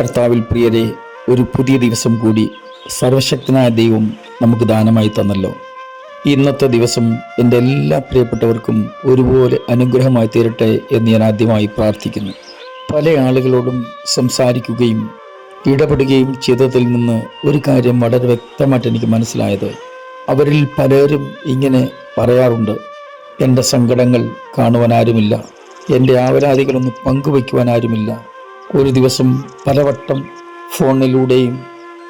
കർത്താവിൽ പ്രിയരെ ഒരു പുതിയ ദിവസം കൂടി സർവശക്തനായ ദൈവം നമുക്ക് ദാനമായി തന്നല്ലോ. ഇന്നത്തെ ദിവസം എന്റെ എല്ലാ പ്രിയപ്പെട്ടവർക്കും ഒരുപോലെ അനുഗ്രഹമായി തീരട്ടെ എന്ന് ഞാൻ ആദ്യമായി പ്രാർത്ഥിക്കുന്നു. പല ആളുകളോടും സംസാരിക്കുകയും ഇടപെടുകയും ചെയ്തതിൽ നിന്ന് ഒരു കാര്യം വളരെ വ്യക്തമായിട്ട് എനിക്ക് മനസ്സിലായത്. അവരിൽ പലരും ഇങ്ങനെ പറയാറുണ്ട്. എന്റെ സങ്കടങ്ങൾ കാണുവാൻ ആരുമില്ല. എന്റെ ആവരാധികളൊന്നും പങ്കുവയ്ക്കുവാൻ ആരുമില്ല. ഒരു ദിവസം പലവട്ടം ഫോണിലൂടെയും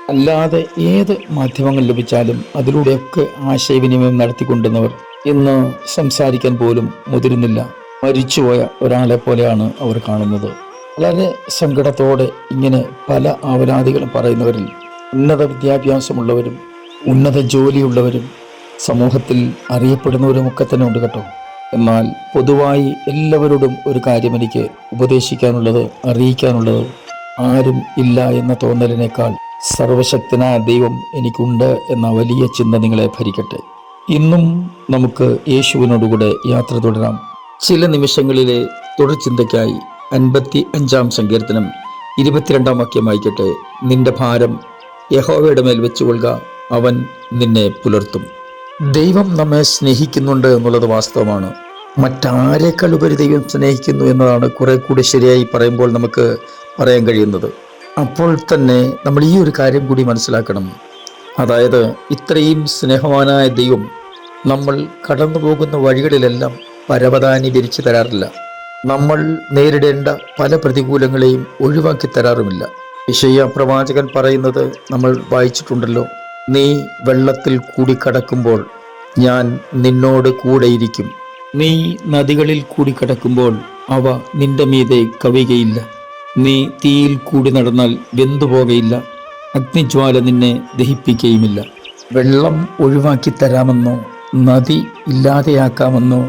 അല്ലാതെ ഏത് മാധ്യമങ്ങൾ ലഭിച്ചാലും അതിലൂടെയൊക്കെ ആശയവിനിമയം നടത്തിക്കൊണ്ടുവന്നവർ ഇന്ന് സംസാരിക്കാൻ പോലും മുതിരുന്നില്ല. മരിച്ചുപോയ ഒരാളെ പോലെയാണ് അവർ കാണുന്നത്. വളരെ സങ്കടത്തോടെ ഇങ്ങനെ പല ആവരാധികളും പറയുന്നവരിൽ ഉന്നത വിദ്യാഭ്യാസമുള്ളവരും ഉന്നത ജോലിയുള്ളവരും സമൂഹത്തിൽ അറിയപ്പെടുന്നവരുമൊക്കെ തന്നെ ഉണ്ട് കേട്ടോ. എന്നാൽ പൊതുവായി എല്ലാവരോടും ഒരു കാര്യം എനിക്ക് ഉപദേശിക്കാനുള്ളത് അറിയിക്കാനുള്ളത് ആരും ഇല്ല എന്ന തോന്നലിനേക്കാൾ സർവശക്തനായ ദൈവം എനിക്കുണ്ട് എന്ന വലിയ ചിന്ത നിങ്ങളെ ഭരിക്കട്ടെ. ഇന്നും നമുക്ക് യേശുവിനോടുകൂടെ യാത്ര തുടരാം. ചില നിമിഷങ്ങളിലെ തുടർചിന്തയ്ക്കായി അൻപത്തി അഞ്ചാം സങ്കീർത്തനം ഇരുപത്തിരണ്ടാം വാക്യം വായിക്കട്ടെ. നിന്റെ ഭാരം യഹോവയുടെ മേൽ വെച്ചുകൊള്ളുക അവൻ നിന്നെ പുലർത്തും. ദൈവം നമ്മെ സ്നേഹിക്കുന്നുണ്ട് എന്നുള്ളത് വാസ്തവമാണ്. മറ്റാരേക്കാൾ ഉപരി ദൈവം സ്നേഹിക്കുന്നു എന്നതാണ് കുറെ കൂടി ശരിയായി പറയുമ്പോൾ നമുക്ക് പറയാൻ കഴിയുന്നത്. അപ്പോൾ തന്നെ നമ്മൾ ഈ ഒരു കാര്യം കൂടി മനസ്സിലാക്കണം. അതായത് ഇത്രയും സ്നേഹവാനായ ദൈവം നമ്മൾ കടന്നു പോകുന്ന വഴികളിലെല്ലാം പരവതാനി വിരിച്ചു തരാറില്ല. നമ്മൾ നേരിടേണ്ട പല പ്രതികൂലങ്ങളെയും ഒഴിവാക്കി തരാറുമില്ല. വിഷയ പ്രവാചകൻ പറയുന്നത് നമ്മൾ വായിച്ചിട്ടുണ്ടല്ലോ. നീ വെള്ളത്തിൽ കൂടി കടക്കുമ്പോൾ ഞാൻ നിന്നോട് കൂടെയിരിക്കും. നീ നദികളിൽ കൂടി കടക്കുമ്പോൾ അവ നിന്റെ മീതെ കവിയുകയില്ല. നീ തീയിൽ കൂടി നടന്നാൽ വെന്തുപോകയില്ല അഗ്നിജ്വാല നിന്നെ ദഹിപ്പിക്കുകയുമില്ല വെള്ളം ഒഴിവാക്കി തരാമെന്നോ നദി ഇല്ലാതെയാക്കാമെന്നോ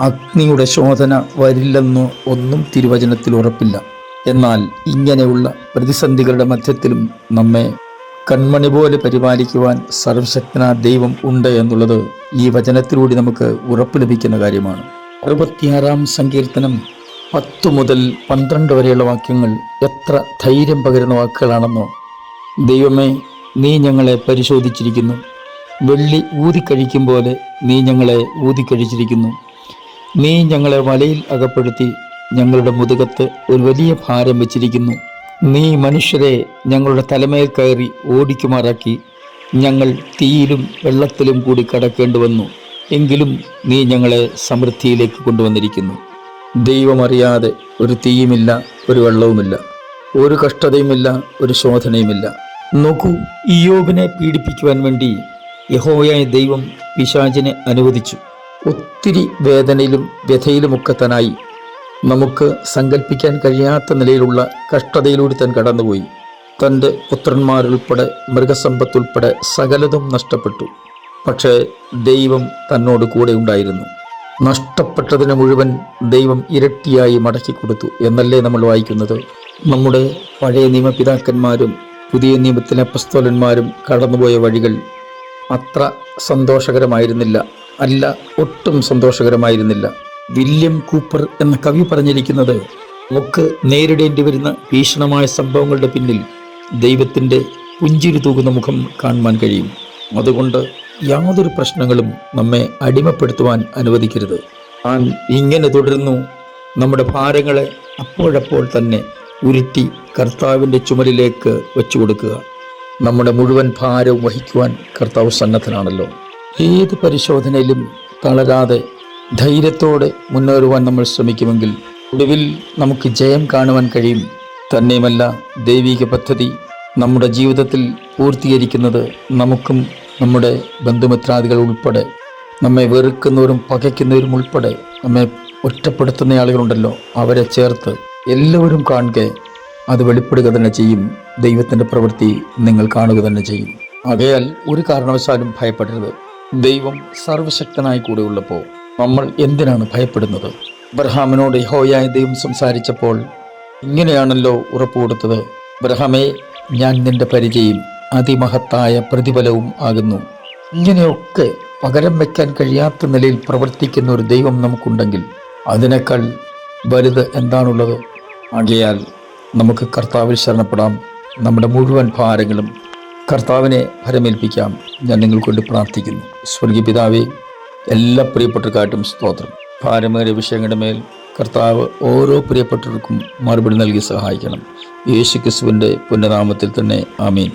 അഗ്നിയുടെ ശോധന വരില്ലെന്നോ ഒന്നും തിരുവചനത്തിൽ ഉറപ്പില്ല. എന്നാൽ ഇങ്ങനെയുള്ള പ്രതിസന്ധികളുടെ മധ്യത്തിലും നമ്മെ കൺമണി പോലെ പരിപാലിക്കുവാൻ സർവശക്തനാ ദൈവം ഉണ്ട് എന്നുള്ളത് ഈ വചനത്തിലൂടെ നമുക്ക് ഉറപ്പ് ലഭിക്കുന്ന കാര്യമാണ്. അറുപത്തിയാറാം സങ്കീർത്തനം പത്ത് മുതൽ പന്ത്രണ്ട് വരെയുള്ള വാക്യങ്ങൾ എത്ര ധൈര്യം പകരുന്ന വാക്കുകളാണെന്നോ. ദൈവമേ നീ ഞങ്ങളെ പരിശോധിച്ചിരിക്കുന്നു. വെള്ളി ഊതിക്കഴിക്കും പോലെ നീ ഞങ്ങളെ ഊതിക്കഴിച്ചിരിക്കുന്നു നീ ഞങ്ങളെ വലയിൽ അകപ്പെടുത്തി ഞങ്ങളുടെ മുതുകത്ത് ഒരു വലിയ ഭാരം വെച്ചിരിക്കുന്നു. നീ മനുഷ്യരെ ഞങ്ങളുടെ തലമേൽ കയറി ഓടിക്കുമാറാക്കി. ഞങ്ങൾ തീയിലും വെള്ളത്തിലും കൂടി കടക്കേണ്ടി വന്നു. എങ്കിലും നീ ഞങ്ങളെ സമൃദ്ധിയിലേക്ക് കൊണ്ടുവന്നിരിക്കുന്നു. ദൈവമറിയാതെ ഒരു തീയുമില്ല ഒരു വെള്ളവുമില്ല. ഒരു കഷ്ടതയുമില്ല ഒരു ശോധനയുമില്ല. നോക്കൂ ഇയോബിനെ പീഡിപ്പിക്കുവാൻ വേണ്ടി യഹോയായ ദൈവം പിശാചിനെ അനുവദിച്ചു. ഒത്തിരി വേദനയിലും വ്യഥയിലുമൊക്കെ തനായി നമുക്ക് സങ്കല്പിക്കാൻ കഴിയാത്ത നിലയിലുള്ള കഷ്ടതയിലൂടെ തൻ കടന്നുപോയി. തന്റെ പുത്രന്മാരുൾപ്പെടെ മൃഗസമ്പത്തുൾപ്പെടെ സകലതും നഷ്ടപ്പെട്ടു. പക്ഷേ ദൈവം തന്നോട് കൂടെ ഉണ്ടായിരുന്നു. നഷ്ടപ്പെട്ടതിന് മുഴുവൻ ദൈവം ഇരട്ടിയായി മടക്കി കൊടുത്തു എന്നല്ലേ നമ്മൾ വായിക്കുന്നത്? നമ്മുടെ പഴയ നിയമപിതാക്കന്മാരും പുതിയ നിയമത്തിലെ പ്രസ്തോലന്മാരും കടന്നുപോയ വഴികൾ അത്ര സന്തോഷകരമായിരുന്നില്ല. അല്ല ഒട്ടും സന്തോഷകരമായിരുന്നില്ല. വില്യം കൂപ്പർ എന്ന കവി പറഞ്ഞിരിക്കുന്നത് ഒക്കെ നേരിടേണ്ടി വരുന്ന ഭീഷണമായ സംഭവങ്ങളുടെ പിന്നിൽ ദൈവത്തിന്റെ പുഞ്ചിരി തൂകുന്ന മുഖം കാണുവാൻ കഴിയും. അതുകൊണ്ട് യാതൊരു പ്രശ്നങ്ങളും നമ്മെ അടിമപ്പെടുത്തുവാൻ അനുവദിക്കരുത്. താൻ ഇങ്ങനെ തുടരുന്നു. നമ്മുടെ ഭാരങ്ങളെ അപ്പോഴപ്പോൾ തന്നെ ഉരുട്ടി കർത്താവിന്റെ ചുമലിലേക്ക് വെച്ചു കൊടുക്കുക നമ്മുടെ മുഴുവൻ ഭാരവും വഹിക്കുവാൻ കർത്താവ് സന്നദ്ധനാണല്ലോ. ഏത് പരിശോധനയിലും തളരാതെ ധൈര്യത്തോടെ മുന്നേറുവാൻ നമ്മൾ ശ്രമിക്കുമെങ്കിൽ ഒടുവിൽ നമുക്ക് ജയം കാണുവാൻ കഴിയും. തന്നെയുമല്ല ദൈവിക പദ്ധതി നമ്മുടെ ജീവിതത്തിൽ പൂർത്തീകരിക്കുന്നത് നമുക്കും നമ്മുടെ ബന്ധുമിത്രാദികൾ ഉൾപ്പെടെ നമ്മെ വെറുക്കുന്നവരും പകയ്ക്കുന്നവരും ഉൾപ്പെടെ നമ്മെ ഒറ്റപ്പെടുത്തുന്ന ആളുകളുണ്ടല്ലോ അവരെ ചേർത്ത് എല്ലാവരും കാണുക അത് വെളിപ്പെടുക തന്നെ ചെയ്യും. ദൈവത്തിന്റെ പ്രവൃത്തി നിങ്ങൾ കാണുക തന്നെ ചെയ്യും. ആകയാൽ ഒരു കാരണവശാലും ഭയപ്പെടരുത്. ദൈവം സർവശക്തനായി കൂടെ ഉള്ളപ്പോൾ നമ്മൾ എന്തിനാണ് ഭയപ്പെടുന്നത്? അബ്രഹാമിനോട് യഹോയായ ദൈവം സംസാരിച്ചപ്പോൾ ഇങ്ങനെയാണല്ലോ ഉറപ്പ് കൊടുത്തത്. അബ്രഹാമേ ഞാൻ നിന്റെ പരിചയം അതിമഹത്തായ പ്രതിഫലവും ആകുന്നു. ഇങ്ങനെയൊക്കെ പകരം വയ്ക്കാൻ കഴിയാത്ത നിലയിൽ പ്രവർത്തിക്കുന്ന ഒരു ദൈവം നമുക്കുണ്ടെങ്കിൽ അതിനേക്കാൾ വലുത് എന്താണുള്ളത്? ആകയാൽ നമുക്ക് കർത്താവിൽ ശരണപ്പെടാം. നമ്മുടെ മുഴുവൻ ഭാരങ്ങളും കർത്താവിനെ ഭരമേൽപ്പിക്കാം. ഞാൻ നിങ്ങൾക്കൊണ്ട് പ്രാർത്ഥിക്കുന്നു. സ്വർഗീയ പിതാവേ എല്ലാ പ്രിയപ്പെട്ടവർക്കായിട്ടും സ്തോത്രം. ഭാരമേറിയ വിഷയങ്ങളുടെ മേൽ കർത്താവ് ഓരോ പ്രിയപ്പെട്ടവർക്കും മറുപടി നൽകി സഹായിക്കണം. യേശു ക്രിസ്തുവിന്റെ പുനരാമത്തിൽ തന്നെ ആമീൻ.